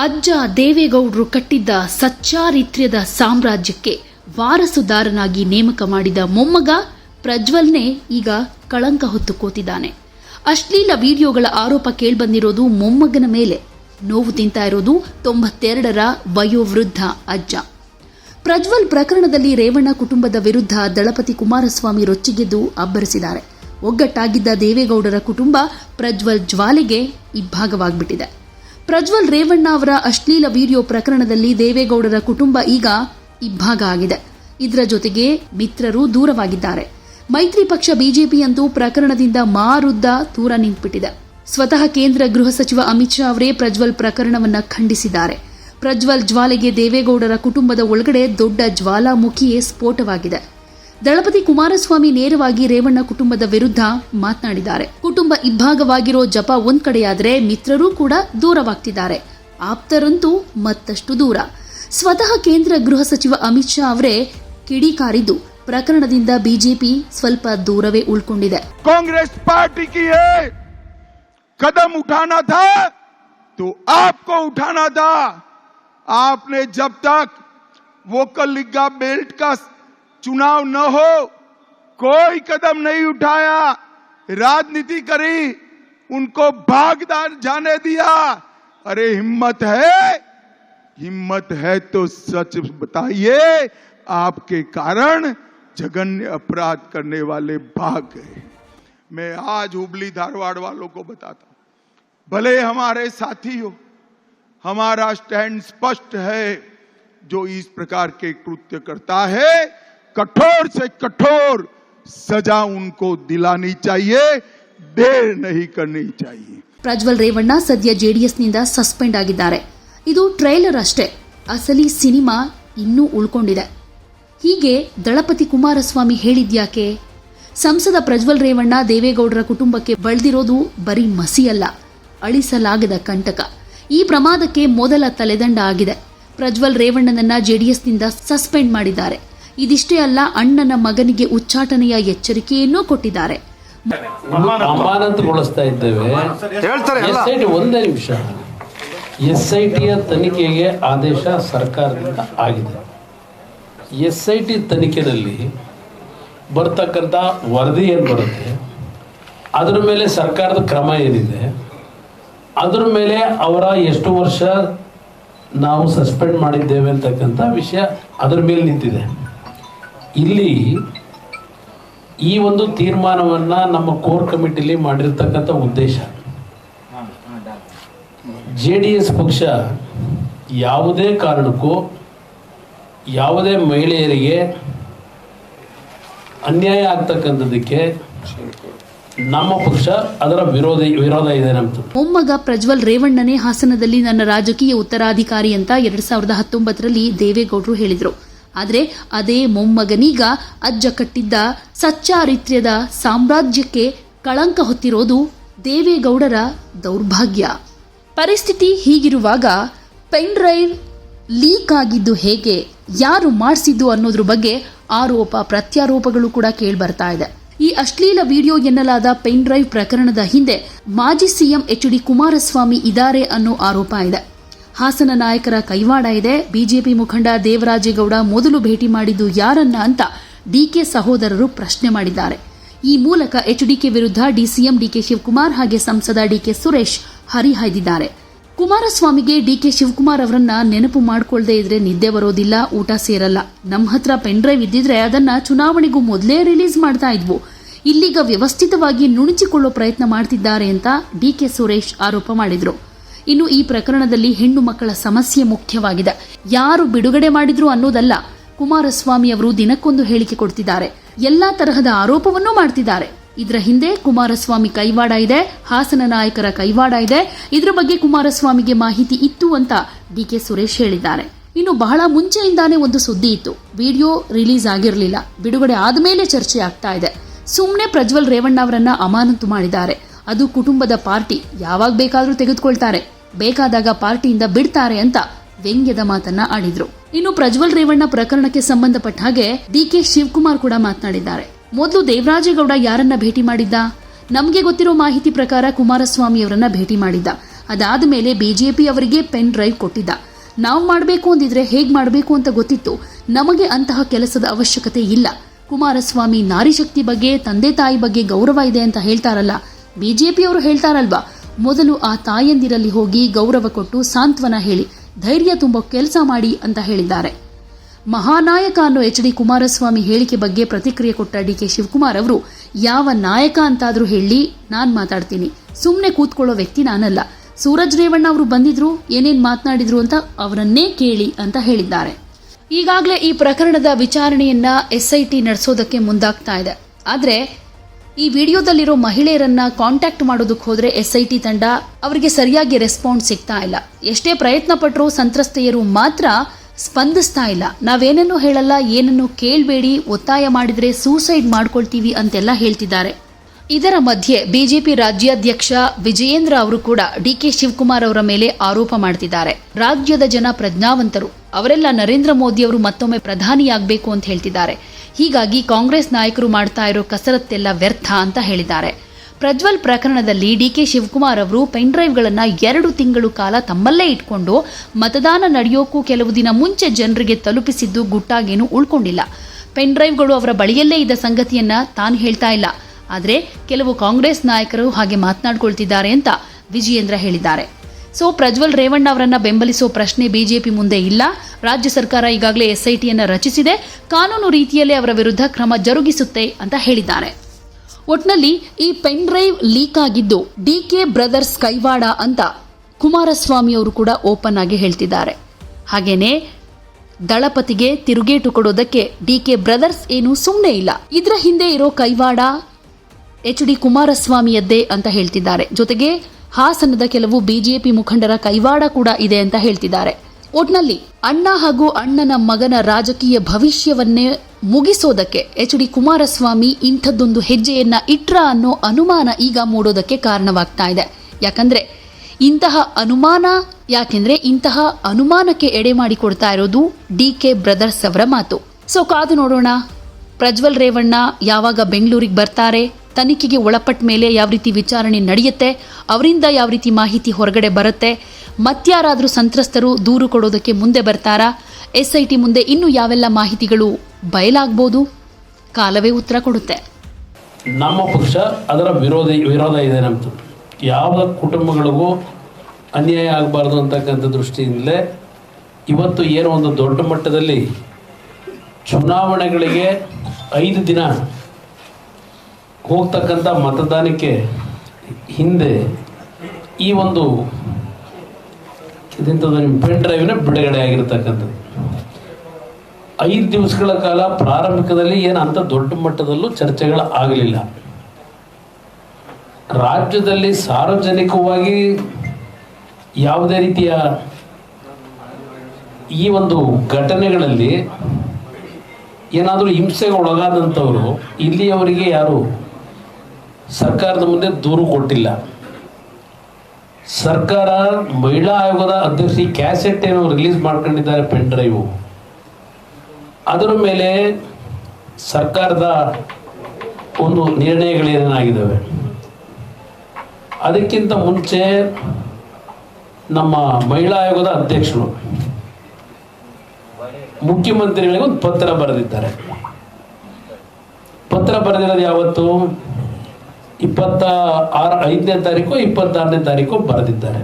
ಅಜ್ಜ ದೇವೇಗೌಡರು ಕಟ್ಟಿದ್ದ ಸಚ್ಚಾರಿತ್ರ್ಯದ ಸಾಮ್ರಾಜ್ಯಕ್ಕೆ ವಾರಸುದಾರನಾಗಿ ನೇಮಕ ಮಾಡಿದ ಮೊಮ್ಮಗ ಪ್ರಜ್ವಲ್ನೇ ಈಗ ಕಳಂಕ ಹೊತ್ತು ಕೂತಿದ್ದಾನೆ. ಅಶ್ಲೀಲ ವಿಡಿಯೋಗಳ ಆರೋಪ ಕೇಳ್ಬಂದಿರೋದು ಮೊಮ್ಮಗನ ಮೇಲೆ. ನೋವು ತಿಂತಾ ಇರೋದು ತೊಂಬತ್ತೆರಡರ ವಯೋವೃದ್ಧ ಅಜ್ಜ. ಪ್ರಜ್ವಲ್ ಪ್ರಕರಣದಲ್ಲಿ ರೇವಣ್ಣ ಕುಟುಂಬದ ವಿರುದ್ಧ ದಳಪತಿ ಕುಮಾರಸ್ವಾಮಿ ರೊಚ್ಚಿಗೆದ್ದು ಅಬ್ಬರಿಸಿದ್ದಾರೆ. ಒಗ್ಗಟ್ಟಾಗಿದ್ದ ದೇವೇಗೌಡರ ಕುಟುಂಬ ಪ್ರಜ್ವಲ್ ಜ್ವಾಲೆಗೆ ಇಬ್ಬಾಗವಾಗ್ಬಿಟ್ಟಿದೆ ಪ್ರಜ್ವಲ್ ರೇವಣ್ಣ ಅವರ ಅಶ್ಲೀಲ ವಿಡಿಯೋ ಪ್ರಕರಣದಲ್ಲಿ ದೇವೇಗೌಡರ ಕುಟುಂಬ ಈಗ ಇಬ್ಬಾಗ ಆಗಿದೆ. ಇದರ ಜೊತೆಗೆ ಮಿತ್ರರು ದೂರವಾಗಿದ್ದಾರೆ. ಮೈತ್ರಿ ಪಕ್ಷ ಬಿಜೆಪಿಯಂತೂ ಪ್ರಕರಣದಿಂದ ಮಾರುದ್ದ ದೂರ ನಿಂತುಬಿಟ್ಟಿದೆ. ಸ್ವತಃ ಕೇಂದ್ರ ಗೃಹ ಸಚಿವ ಅಮಿತ್ ಶಾ ಅವರೇ ಪ್ರಜ್ವಲ್ ಪ್ರಕರಣವನ್ನು ಖಂಡಿಸಿದ್ದಾರೆ. ಪ್ರಜ್ವಲ್ ಜ್ವಾಲೆಗೆ ದೇವೇಗೌಡರ ಕುಟುಂಬದ ಒಳಗಡೆ ದೊಡ್ಡ ಜ್ವಾಲಾಮುಖಿಯೇ ಸ್ಫೋಟವಾಗಿದೆ. ದಳಪತಿ ಕುಮಾರಸ್ವಾಮಿ ನೇರವಾಗಿ ರೇವಣ್ಣ ಕುಟುಂಬದ ವಿರುದ್ಧ ಮಾತನಾಡಿದ್ದಾರೆ ಕುಟುಂಬ ಇಬ್ಬಾಗವಾಗಿರೋ ಜಪ ಒಂದ್ ಕಡೆಯಾದ್ರೆ ಮಿತ್ರರೂ ಕೂಡ ದೂರವಾಗ್ತಿದ್ದಾರೆ ಆಪ್ತರಂತೂ ಮತ್ತಷ್ಟು ದೂರ ಸ್ವತಃ ಕೇಂದ್ರ ಗೃಹ ಸಚಿವ ಅಮಿತ್ ಶಾ ಅವರೇ ಕಿಡಿಕಾರಿದ್ದು ಪ್ರಕರಣದಿಂದ ಬಿಜೆಪಿ ಸ್ವಲ್ಪ ದೂರವೇ ಉಳ್ಕೊಂಡಿದೆ कांग्रेस पार्टी की है कदम उठाना था तो आपको उठाना था आपने जब तक वोकल लिग्गा बेल्ट का चुनाव न हो, कोई कदम नहीं उठाया, राजनीति करी, उनको भागदार जाने दिया। अरे हिम्मत है हिम्मत है तो सच बताइए, आपके कारण जघन्य अपराध करने वाले भाग गए। मैं आज हुबली धारवाड़ वालों को बताता हूँ, भले हमारे साथी हो, हमारा स्टैंड स्पष्ट है, जो इस प्रकार के कृत्य करता है कठोर से कठोर सजा उनको दिलानी चाहिए देर नहीं करनी चाहिए ಪ್ರಜ್ವಲ್ ರೇವಣ್ಣ ಸದ್ಯ ಜೆಡಿಎಸ್ನಿಂದ ಸಸ್ಪೆಂಡ್ ಆಗಿದ್ದಾರೆ ಇದು ಟ್ರೈಲರ್ ಅಷ್ಟೇ ಅಸಲಿ ಸಿನಿಮಾ ಇನ್ನೂ ಉಳ್ಕೊಂಡಿದೆ ಹೀಗೆ ದಳಪತಿ ಕುಮಾರಸ್ವಾಮಿ ಹೇಳಿದ್ಯಾಕೆ ಸಂಸದ ಪ್ರಜ್ವಲ್ ರೇವಣ್ಣ ದೇವೇಗೌಡರ ಕುಟುಂಬಕ್ಕೆ ಬಳದಿರೋದು ಬರೀ ಮಸಿಯಲ್ಲ ಅಳಿಸಲಾಗದ ಕಂಟಕ ಈ ಪ್ರಮಾದಕ್ಕೆ ಮೊದಲ ತಲೆದಂಡ ಆಗಿದೆ ಪ್ರಜ್ವಲ್ ರೇವಣ್ಣನನ್ನ ಜೆಡಿಎಸ್ನಿಂದ ಸಸ್ಪೆಂಡ್ ಮಾಡಿದ್ದಾರೆ ಇದಿಷ್ಟೇ ಅಲ್ಲ ಅಣ್ಣನ ಮಗನಿಗೆ ಉಚ್ಚಾಟನೆಯ ಎಚ್ಚರಿಕೆಯನ್ನೂ ಕೊಟ್ಟಿದ್ದಾರೆ. ಅಮಾನತುಗೊಳಿಸ್ತಾ ಇದ್ದೇವೆ. ಹೇಳ್ತಾರೆ ಎಲ್ಲ. ಎಸ್ ಐ ಟಿ ಒಂದೇ ನಿಮಿಷ. ಎಸ್ ಐ ಟಿಯ ತನಿಖೆಗೆ ಆದೇಶ ಸರ್ಕಾರದಿಂದ ಆಗಿದೆ. ಎಸ್ ಐ ಟಿ ತನಿಖೆಯಲ್ಲಿ ಬರ್ತಕ್ಕಂಥ ವರದಿ ಏನು ಬರುತ್ತೆ? ಅದರ ಮೇಲೆ ಸರ್ಕಾರದ ಕ್ರಮ ಏನಿದೆ? ಅದರ ಮೇಲೆ ಅವರ ಎಷ್ಟು ವರ್ಷ ನಾವು ಸಸ್ಪೆಂಡ್ ಮಾಡಿದ್ದೇವೆ ಅಂತಕ್ಕಂಥ ವಿಷಯ ಅದರ ಮೇಲೆ ನಿಂತಿದೆ. ಇಲ್ಲಿ ಈ ಒಂದು ತೀರ್ಮಾನವನ್ನ ನಮ್ಮ ಕೋರ್ ಕಮಿಟಿಲಿ ಮಾಡಿರ್ತಕ್ಕಂಥ ಉದ್ದೇಶ. ಜೆ ಡಿ ಎಸ್ ಪಕ್ಷ ಯಾವುದೇ ಕಾರಣಕ್ಕೂ ಯಾವುದೇ ಮಹಿಳೆಯರಿಗೆ ಅನ್ಯಾಯ ಆಗ್ತಕ್ಕಂಥದ್ದಕ್ಕೆ ನಮ್ಮ ಪಕ್ಷ ಅದರ ವಿರೋಧ ವಿರೋಧ ಇದೆ ನಮ್ದು. ಮೊಮ್ಮಗ ಪ್ರಜ್ವಲ್ ರೇವಣ್ಣನೇ ಹಾಸನದಲ್ಲಿ ನನ್ನ ರಾಜಕೀಯ ಉತ್ತರಾಧಿಕಾರಿ ಅಂತ ಎರಡ್ ಸಾವಿರದ ಹತ್ತೊಂಬತ್ತರಲ್ಲಿ ದೇವೇಗೌಡರು ಹೇಳಿದ್ರು. ಆದ್ರೆ ಅದೇ ಮೊಮ್ಮಗನೀಗ ಅಜ್ಜ ಕಟ್ಟಿದ್ದ ಸಚ್ಚಾರಿತ್ರ್ಯದ ಸಾಮ್ರಾಜ್ಯಕ್ಕೆ ಕಳಂಕ ಹೊತ್ತಿರೋದು ದೇವೇಗೌಡರ ದೌರ್ಭಾಗ್ಯ. ಪರಿಸ್ಥಿತಿ ಹೀಗಿರುವಾಗ ಪೆನ್ ಡ್ರೈವ್ ಲೀಕ್ ಆಗಿದ್ದು ಹೇಗೆ, ಯಾರು ಮಾಡಿಸಿದ್ದು ಅನ್ನೋದ್ರ ಬಗ್ಗೆ ಆರೋಪ ಪ್ರತ್ಯಾರೋಪಗಳು ಕೂಡ ಕೇಳ್ಬರ್ತಾ ಇದೆ. ಈ ಅಶ್ಲೀಲ ವಿಡಿಯೋ ಎನ್ನಲಾದ ಪೆನ್ ಡ್ರೈವ್ ಪ್ರಕರಣದ ಹಿಂದೆ ಮಾಜಿ ಸಿಎಂ ಎಚ್ ಡಿ ಕುಮಾರಸ್ವಾಮಿ ಇದ್ದಾರೆ ಅನ್ನೋ ಆರೋಪ ಇದೆ. ಹಾಸನ ನಾಯಕರ ಕೈವಾಡ ಇದೆ. ಬಿಜೆಪಿ ಮುಖಂಡ ದೇವರಾಜೇಗೌಡ ಮೊದಲು ಭೇಟಿ ಮಾಡಿದ್ದು ಯಾರನ್ನ ಅಂತ ಡಿಕೆ ಸಹೋದರರು ಪ್ರಶ್ನೆ ಮಾಡಿದ್ದಾರೆ. ಈ ಮೂಲಕ ಎಚ್ಡಿಕೆ ವಿರುದ್ಧ ಡಿಸಿಎಂ ಡಿಕೆ ಶಿವಕುಮಾರ್ ಹಾಗೆ ಸಂಸದ ಡಿಕೆ ಸುರೇಶ್ ಹರಿಹಾಯ್ದಿದ್ದಾರೆ. ಕುಮಾರಸ್ವಾಮಿಗೆ ಡಿಕೆ ಶಿವಕುಮಾರ್ ಅವರನ್ನ ನೆನಪು ಮಾಡಿಕೊಳ್ಳದೆ ಇದ್ರೆ ನಿದ್ದೆ ಬರೋದಿಲ್ಲ, ಊಟ ಸೇರಲ್ಲ. ನಮ್ಮ ಹತ್ರ ಪೆನ್ ಡ್ರೈವ್ ಇದ್ದಿದ್ರೆ ಅದನ್ನ ಚುನಾವಣೆಗೂ ಮೊದಲೇ ರಿಲೀಸ್ ಮಾಡ್ತಾ ಇದ್ವು. ಇಲ್ಲಿಗ ವ್ಯವಸ್ಥಿತವಾಗಿ ನುಣುಚಿಕೊಳ್ಳೋ ಪ್ರಯತ್ನ ಮಾಡ್ತಿದ್ದಾರೆ ಅಂತ ಡಿಕೆ ಸುರೇಶ್ ಆರೋಪ ಮಾಡಿದ್ರು. ಇನ್ನು ಈ ಪ್ರಕರಣದಲ್ಲಿ ಹೆಣ್ಣು ಮಕ್ಕಳ ಸಮಸ್ಯೆ ಮುಖ್ಯವಾಗಿದೆ. ಯಾರು ಬಿಡುಗಡೆ ಮಾಡಿದ್ರು ಅನ್ನೋದಲ್ಲ, ಕುಮಾರಸ್ವಾಮಿ ಅವರು ದಿನಕ್ಕೊಂದು ಹೇಳಿಕೆ ಕೊಡ್ತಿದ್ದಾರೆ. ಎಲ್ಲಾ ತರಹದ ಆರೋಪವನ್ನೂ ಮಾಡ್ತಿದ್ದಾರೆ. ಇದರ ಹಿಂದೆ ಕುಮಾರಸ್ವಾಮಿ ಕೈವಾಡ ಇದೆ, ಹಾಸನ ನಾಯಕರ ಕೈವಾಡ ಇದೆ. ಇದರ ಬಗ್ಗೆ ಕುಮಾರಸ್ವಾಮಿಗೆ ಮಾಹಿತಿ ಇತ್ತು ಅಂತ ಡಿ ಕೆ ಸುರೇಶ್ ಹೇಳಿದ್ದಾರೆ. ಇನ್ನು ಬಹಳ ಮುಂಚೆಯಿಂದಾನೇ ಒಂದು ಸುದ್ದಿ ಇತ್ತು. ವಿಡಿಯೋ ರಿಲೀಸ್ ಆಗಿರಲಿಲ್ಲ. ಬಿಡುಗಡೆ ಆದಮೇಲೆ ಚರ್ಚೆ ಆಗ್ತಾ ಇದೆ. ಸುಮ್ಮನೆ ಪ್ರಜ್ವಲ್ ರೇವಣ್ಣ ಅವರನ್ನ ಅಮಾನತು ಮಾಡಿದ್ದಾರೆ. ಅದು ಕುಟುಂಬದ ಪಾರ್ಟಿ. ಯಾವಾಗ ಬೇಕಾದರೂ ತೆಗೆದುಕೊಳ್ತಾರೆ. ಬೇಕಾದಾಗ ಪಾರ್ಟಿಯಿಂದ ಬಿಡ್ತಾರೆ ಅಂತ ವ್ಯಂಗ್ಯದ ಮಾತನ್ನ ಆಡಿದ್ರು. ಇನ್ನು ಪ್ರಜ್ವಲ್ ರೇವಣ್ಣ ಪ್ರಕರಣಕ್ಕೆ ಸಂಬಂಧಪಟ್ಟ ಹಾಗೆ ಡಿ ಕೆ ಶಿವಕುಮಾರ್ ಕೂಡ ಮಾತನಾಡಿದ್ದಾರೆ. ಮೊದಲು ದೇವರಾಜೇಗೌಡ ಯಾರನ್ನ ಭೇಟಿ ಮಾಡಿದ್ದ? ನಮಗೆ ಗೊತ್ತಿರೋ ಮಾಹಿತಿ ಪ್ರಕಾರ ಕುಮಾರಸ್ವಾಮಿ ಅವರನ್ನ ಭೇಟಿ ಮಾಡಿದ್ದ. ಅದಾದ ಮೇಲೆ ಬಿಜೆಪಿ ಅವರಿಗೆ ಪೆನ್ ಡ್ರೈವ್ ಕೊಟ್ಟಿದ್ದ. ನಾವು ಮಾಡಬೇಕು ಅಂದಿದ್ರೆ ಹೇಗೆ ಮಾಡಬೇಕು ಅಂತ ಗೊತ್ತಿತ್ತು. ನಮಗೆ ಅಂತಹ ಕೆಲಸದ ಅವಶ್ಯಕತೆ ಇಲ್ಲ. ಕುಮಾರಸ್ವಾಮಿ ನಾರಿಶಕ್ತಿ ಬಗ್ಗೆ, ತಂದೆ ತಾಯಿ ಬಗ್ಗೆ ಗೌರವ ಇದೆ ಅಂತ ಹೇಳ್ತಾರಲ್ಲ. ಬಿಜೆಪಿಯವರು ಹೇಳ್ತಾರಲ್ವಾ? ಮೊದಲು ಆ ತಾಯಂದಿರಲ್ಲಿ ಹೋಗಿ ಗೌರವ ಕೊಟ್ಟು ಸಾಂತ್ವನ ಹೇಳಿ, ಧೈರ್ಯ ತುಂಬೋ ಕೆಲಸ ಮಾಡಿ ಅಂತ ಹೇಳಿದ್ದಾರೆ. ಮಹಾನಾಯಕ ಅನ್ನೋ ಎಚ್ ಡಿ ಕುಮಾರಸ್ವಾಮಿ ಹೇಳಿಕೆ ಬಗ್ಗೆ ಪ್ರತಿಕ್ರಿಯೆ ಕೊಟ್ಟ ಡಿ ಕೆ ಶಿವಕುಮಾರ್ ಅವರು, ಯಾವ ನಾಯಕ ಅಂತಾದರೂ ಹೇಳಿ ನಾನು ಮಾತಾಡ್ತೀನಿ. ಸುಮ್ಮನೆ ಕೂತ್ಕೊಳ್ಳೋ ವ್ಯಕ್ತಿ ನಾನಲ್ಲ. ಸೂರಜ್ ರೇವಣ್ಣ ಅವರು ಬಂದಿದ್ರು, ಏನೇನು ಮಾತನಾಡಿದ್ರು ಅಂತ ಅವರನ್ನೇ ಕೇಳಿ ಅಂತ ಹೇಳಿದ್ದಾರೆ. ಈಗಾಗಲೇ ಈ ಪ್ರಕರಣದ ವಿಚಾರಣೆಯನ್ನ ಎಸ್ಐಟಿ ನಡೆಸೋದಕ್ಕೆ ಮುಂದಾಗ್ತಾ ಇದೆ. ಆದ್ರೆ ಈ ವಿಡಿಯೋದಲ್ಲಿರೋ ಮಹಿಳೆಯರನ್ನ ಕಾಂಟ್ಯಾಕ್ಟ್ ಮಾಡೋದಕ್ಕೆ ಹೋದ್ರೆ ಎಸ್ಐಟಿ ತಂಡ ಅವರಿಗೆ ಸರಿಯಾಗಿ ರೆಸ್ಪಾನ್ಸ್ ಸಿಗ್ತಾ ಇಲ್ಲ. ಎಷ್ಟೇ ಪ್ರಯತ್ನ ಪಟ್ಟರೂ ಸಂತ್ರಸ್ತೆಯರು ಮಾತ್ರ ಸ್ಪಂದಿಸ್ತಾ ಇಲ್ಲ. ನಾವೇನನ್ನು ಹೇಳಲ್ಲ, ಏನನ್ನು ಕೇಳಬೇಡಿ, ಒತ್ತಾಯ ಮಾಡಿದ್ರೆ ಸೂಸೈಡ್ ಮಾಡ್ಕೊಳ್ತೀವಿ ಅಂತೆಲ್ಲ ಹೇಳ್ತಿದ್ದಾರೆ. ಇದರ ಮಧ್ಯೆ ಬಿಜೆಪಿ ರಾಜ್ಯಾಧ್ಯಕ್ಷ ವಿಜಯೇಂದ್ರ ಅವರು ಕೂಡ ಡಿ ಕೆ ಶಿವಕುಮಾರ್ ಅವರ ಮೇಲೆ ಆರೋಪ ಮಾಡ್ತಿದ್ದಾರೆ. ರಾಜ್ಯದ ಜನ ಪ್ರಜ್ಞಾವಂತರು. ಅವರೆಲ್ಲ ನರೇಂದ್ರ ಮೋದಿ ಅವರು ಮತ್ತೊಮ್ಮೆ ಪ್ರಧಾನಿಯಾಗಬೇಕು ಅಂತ ಹೇಳ್ತಿದ್ದಾರೆ. ಹೀಗಾಗಿ ಕಾಂಗ್ರೆಸ್ ನಾಯಕರು ಮಾಡ್ತಾ ಇರೋ ಕಸರತ್ತೆಲ್ಲ ವ್ಯರ್ಥ ಅಂತ ಹೇಳಿದ್ದಾರೆ. ಪ್ರಜ್ವಲ್ ಪ್ರಕರಣದಲ್ಲಿ ಡಿಕೆ ಶಿವಕುಮಾರ್ ಅವರು ಪೆನ್ ಡ್ರೈವ್ಗಳನ್ನು ಎರಡು ತಿಂಗಳು ಕಾಲ ತಮ್ಮಲ್ಲೇ ಇಟ್ಕೊಂಡು ಮತದಾನ ನಡೆಯೋಕ್ಕೂ ಕೆಲವು ದಿನ ಮುಂಚೆ ಜನರಿಗೆ ತಲುಪಿಸಿದ್ದು ಗುಟ್ಟಾಗೇನು ಉಳ್ಕೊಂಡಿಲ್ಲ. ಪೆನ್ ಡ್ರೈವ್ಗಳು ಅವರ ಬಳಿಯಲ್ಲೇ ಇದ್ದ ಸಂಗತಿಯನ್ನ ತಾನು ಹೇಳ್ತಾ ಇಲ್ಲ. ಆದರೆ ಕೆಲವು ಕಾಂಗ್ರೆಸ್ ನಾಯಕರು ಹಾಗೆ ಮಾತನಾಡ್ಕೊಳ್ತಿದ್ದಾರೆ ಅಂತ ವಿಜಯೇಂದ್ರ ಹೇಳಿದ್ದಾರೆ. ಸೊ ಪ್ರಜ್ವಲ್ ರೇವಣ್ಣ ಅವರನ್ನ ಬೆಂಬಲಿಸೋ ಪ್ರಶ್ನೆ ಬಿಜೆಪಿ ಮುಂದೆ ಇಲ್ಲ. ರಾಜ್ಯ ಸರ್ಕಾರ ಈಗಾಗಲೇ ಎಸ್ಐಟಿಯನ್ನ ರಚಿಸಿದೆ. ಕಾನೂನು ರೀತಿಯಲ್ಲಿ ಅವರ ವಿರುದ್ಧ ಕ್ರಮ ಜರುಗಿಸುತ್ತೆ ಅಂತ ಹೇಳಿದ್ದಾರೆ. ಒಟ್ನಲ್ಲಿ ಈ ಪೆನ್ ಡ್ರೈವ್ ಲೀಕ್ ಆಗಿದ್ದು ಡಿ ಕೆ ಬ್ರದರ್ಸ್ ಕೈವಾಡ ಅಂತ ಕುಮಾರಸ್ವಾಮಿ ಅವರು ಕೂಡ ಓಪನ್ ಆಗಿ ಹೇಳ್ತಿದ್ದಾರೆ. ಹಾಗೇನೆ ದಳಪತಿಗೆ ತಿರುಗೇಟು ಕೊಡೋದಕ್ಕೆ ಡಿ ಕೆ ಬ್ರದರ್ಸ್ ಏನು ಸುಮ್ಮನೆ ಇಲ್ಲ. ಇದರ ಹಿಂದೆ ಇರೋ ಕೈವಾಡ ಎಚ್ ಡಿ ಕುಮಾರಸ್ವಾಮಿಯದ್ದೇ ಅಂತ ಹೇಳ್ತಿದ್ದಾರೆ. ಜೊತೆಗೆ ಹಾಸನದ ಕೆಲವು ಬಿಜೆಪಿ ಮುಖಂಡರ ಕೈವಾಡ ಕೂಡ ಇದೆ ಅಂತ ಹೇಳ್ತಿದ್ದಾರೆ. ಒಟ್ನಲ್ಲಿ ಅಣ್ಣ ಹಾಗೂ ಅಣ್ಣನ ಮಗನ ರಾಜಕೀಯ ಭವಿಷ್ಯವನ್ನೇ ಮುಗಿಸೋದಕ್ಕೆ ಎಚ್ ಡಿ ಕುಮಾರಸ್ವಾಮಿ ಇಂಥದ್ದೊಂದು ಹೆಜ್ಜೆಯನ್ನ ಇಟ್ರ ಅನ್ನೋ ಅನುಮಾನ ಈಗ ಮೂಡೋದಕ್ಕೆ ಕಾರಣವಾಗ್ತಾ ಇದೆ. ಯಾಕಂದ್ರೆ ಇಂತಹ ಅನುಮಾನ, ಯಾಕೆಂದ್ರೆ ಇಂತಹ ಅನುಮಾನಕ್ಕೆ ಎಡೆ ಮಾಡಿಕೊಡ್ತಾ ಇರೋದು ಡಿ ಕೆ ಬ್ರದರ್ಸ್ ಅವರ ಮಾತು. ಸೊ ಕಾದು ನೋಡೋಣ. ಪ್ರಜ್ವಲ್ ರೇವಣ್ಣ ಯಾವಾಗ ಬೆಂಗಳೂರಿಗೆ ಬರ್ತಾರೆ? ತನಿಖೆಗೆ ಒಳಪಟ್ಟ ಮೇಲೆ ಯಾವ ರೀತಿ ವಿಚಾರಣೆ ನಡೆಯುತ್ತೆ, ಅವರಿಂದ ಯಾವ ರೀತಿ ಮಾಹಿತಿ ಹೊರಗಡೆ ಬರುತ್ತೆ ಮತ್ಯಾರಾದರೂ ಸಂತ್ರಸ್ತರು ದೂರು ಕೊಡೋದಕ್ಕೆ ಮುಂದೆ ಬರ್ತಾರಾ ಎಸ್ ಐ ಟಿ ಮುಂದೆ ಇನ್ನೂ ಯಾವೆಲ್ಲ ಮಾಹಿತಿಗಳು ಬಯಲಾಗ್ಬೋದು? ಕಾಲವೇ ಉತ್ತರ ಕೊಡುತ್ತೆ. ನಮ್ಮ ಪಕ್ಷ ಅದರ ವಿರೋಧ ವಿರೋಧ ಇದೆ ನಮ್ಮದು ಯಾವ ಕುಟುಂಬಗಳಿಗೂ ಅನ್ಯಾಯ ಆಗಬಾರ್ದು ಅಂತಕ್ಕಂಥ ದೃಷ್ಟಿಯಿಂದಲೇ ಇವತ್ತು ಏನೋ ಒಂದು ದೊಡ್ಡ ಮಟ್ಟದಲ್ಲಿ ಚುನಾವಣೆಗಳಿಗೆ ಐದು ದಿನ ಹೋಗ್ತಕ್ಕಂಥ ಮತದಾನಕ್ಕೆ ಹಿಂದೆ ಈ ಒಂದು ಇದೆಂಥದ್ದು ನಿಮ್ಮ ಪೆನ್ ಡ್ರೈವ್ನ ಬಿಡುಗಡೆ ಆಗಿರ್ತಕ್ಕಂಥದ್ದು. ಐದು ದಿವಸಗಳ ಕಾಲ ಪ್ರಾರಂಭಿಕದಲ್ಲಿ ಏನು ಅಂಥ ದೊಡ್ಡ ಮಟ್ಟದಲ್ಲೂ ಚರ್ಚೆಗಳು ಆಗಲಿಲ್ಲ. ರಾಜ್ಯದಲ್ಲಿ ಸಾರ್ವಜನಿಕವಾಗಿ ಯಾವುದೇ ರೀತಿಯ ಈ ಒಂದು ಘಟನೆಗಳಲ್ಲಿ ಏನಾದರೂ ಹಿಂಸೆಗೆ ಒಳಗಾದಂಥವರು, ಇಲ್ಲಿಯವರಿಗೆ ಯಾರು ಸರ್ಕಾರದ ಮುಂದೆ ದೂರು ಕೊಟ್ಟಿಲ್ಲ. ಸರ್ಕಾರ ಮಹಿಳಾ ಆಯೋಗದ ಅಧ್ಯಕ್ಷ ಕ್ಯಾಸೆಟ್ ಏನು ರಿಲೀಸ್ ಮಾಡ್ಕೊಂಡಿದ್ದಾರೆ ಪೆನ್ ಡ್ರೈವು. ಅದರ ಮೇಲೆ ಸರ್ಕಾರದ ಒಂದು ನಿರ್ಣಯಗಳೇನಾಗಿದ್ದಾವೆ ಅದಕ್ಕಿಂತ ಮುಂಚೆ ನಮ್ಮ ಮಹಿಳಾ ಆಯೋಗದ ಅಧ್ಯಕ್ಷರು ಮುಖ್ಯಮಂತ್ರಿಗಳಿಗೆ ಒಂದು ಪತ್ರ ಬರೆದಿದ್ದಾರೆ. ಪತ್ರ ಬರೆದಿರೋದು ಯಾವತ್ತು? ಇಪ್ಪತ್ತ ಆರು ಐದನೇ ತಾರೀಕು ಇಪ್ಪತ್ತಾರನೇ ತಾರೀಕು ಬರೆದಿದ್ದಾರೆ.